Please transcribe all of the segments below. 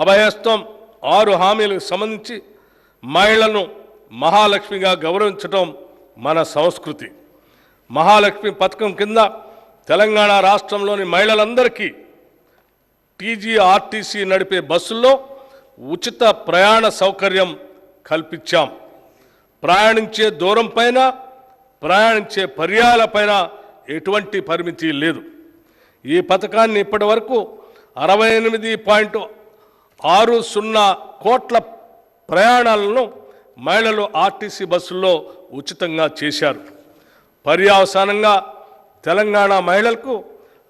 అభయస్తం ఆరు హామీలకు సంబంధించి మహిళలను మహాలక్ష్మిగా గౌరవించడం మన సంస్కృతి. మహాలక్ష్మి పథకం కింద తెలంగాణ రాష్ట్రంలోని మహిళలందరికీ టీజీఆర్టీసీ నడిపే బస్సుల్లో ఉచిత ప్రయాణ సౌకర్యం కల్పించాం. ప్రయాణించే దూరం పైన ప్రయాణించే పర్యాలపైన ఎటువంటి పరిమితి లేదు. ఈ పథకాన్ని ఇప్పటి వరకు అరవై ఎనిమిది పాయింట్ ఆరు సున్నా కోట్ల ప్రయాణాలను మహిళలు ఆర్టీసీ బస్సుల్లో ఉచితంగా చేశారు. పర్యావసానంగా తెలంగాణ మహిళలకు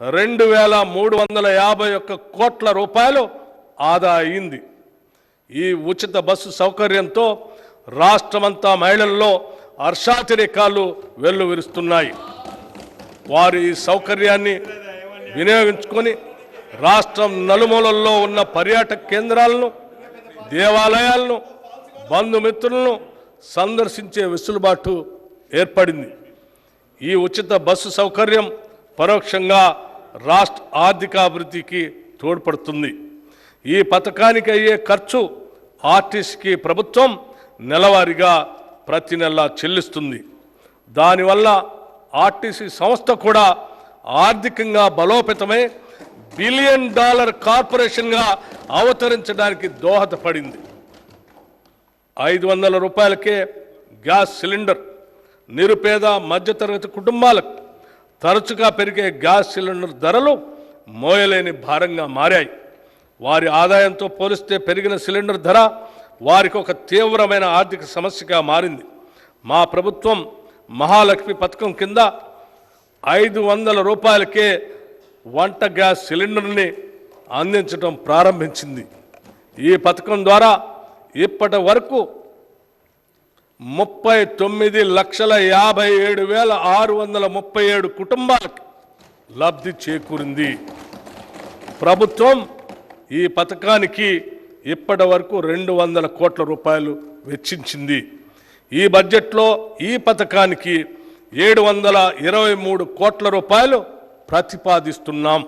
రెండు వేల మూడు వందల యాభై ఒక్క కోట్ల రూపాయలు ఆదా అయింది. ఈ ఉచిత బస్సు సౌకర్యంతో రాష్ట్రమంతా మహిళల్లో హర్షాతిరేకాలు వెల్లువిరుస్తున్నాయి. వారు ఈ సౌకర్యాన్ని వినియోగించుకొని రాష్ట్రం నలుమూలల్లో ఉన్న పర్యాటక కేంద్రాలను దేవాలయాలను బంధుమిత్రులను సందర్శించే వెసులుబాటు ఏర్పడింది. ఈ ఉచిత బస్సు సౌకర్యం పరోక్షంగా రాష్ట్ర ఆర్థికాభివృద్ధికి తోడ్పడుతుంది. ఈ పథకానికి అయ్యే ఖర్చు ఆర్టీసీకి ప్రభుత్వం నెలవారీగా ప్రతి నెల చెల్లిస్తుంది. దానివల్ల ఆర్టీసీ సంస్థ కూడా ఆర్థికంగా బలోపేతమై బిలియన్ డాలర్ కార్పొరేషన్గా అవతరించడానికి దోహదపడింది. ఐదు వందల రూపాయలకే గ్యాస్ సిలిండర్ నిరుపేద మధ్యతరగతి కుటుంబాలకు తరచుగా పెరిగే గ్యాస్ సిలిండర్ ధరలు మోయలేని భారంగా మారాయి. వారి ఆదాయంతో పోలిస్తే పెరిగిన సిలిండర్ ధర వారికి ఒక తీవ్రమైన ఆర్థిక సమస్యగా మారింది. మా ప్రభుత్వం మహాలక్ష్మి పథకం కింద ఐదు వందల రూపాయలకే వంట గ్యాస్ సిలిండర్ని అందించడం ప్రారంభించింది. ఈ పథకం ద్వారా ఇప్పటి వరకు ముప్పై తొమ్మిది లక్షల యాభై ఏడు వేల ఆరు వందల ముప్పై ఏడు కుటుంబాలకు లబ్ధి చేకూరింది. ప్రభుత్వం ఈ పథకానికి ఇప్పటి వరకు రెండు వందల కోట్ల రూపాయలు వెచ్చించింది. ఈ బడ్జెట్లో ఈ పథకానికి ఏడు వందల ఇరవై మూడు కోట్ల రూపాయలు ప్రతిపాదిస్తున్నాం.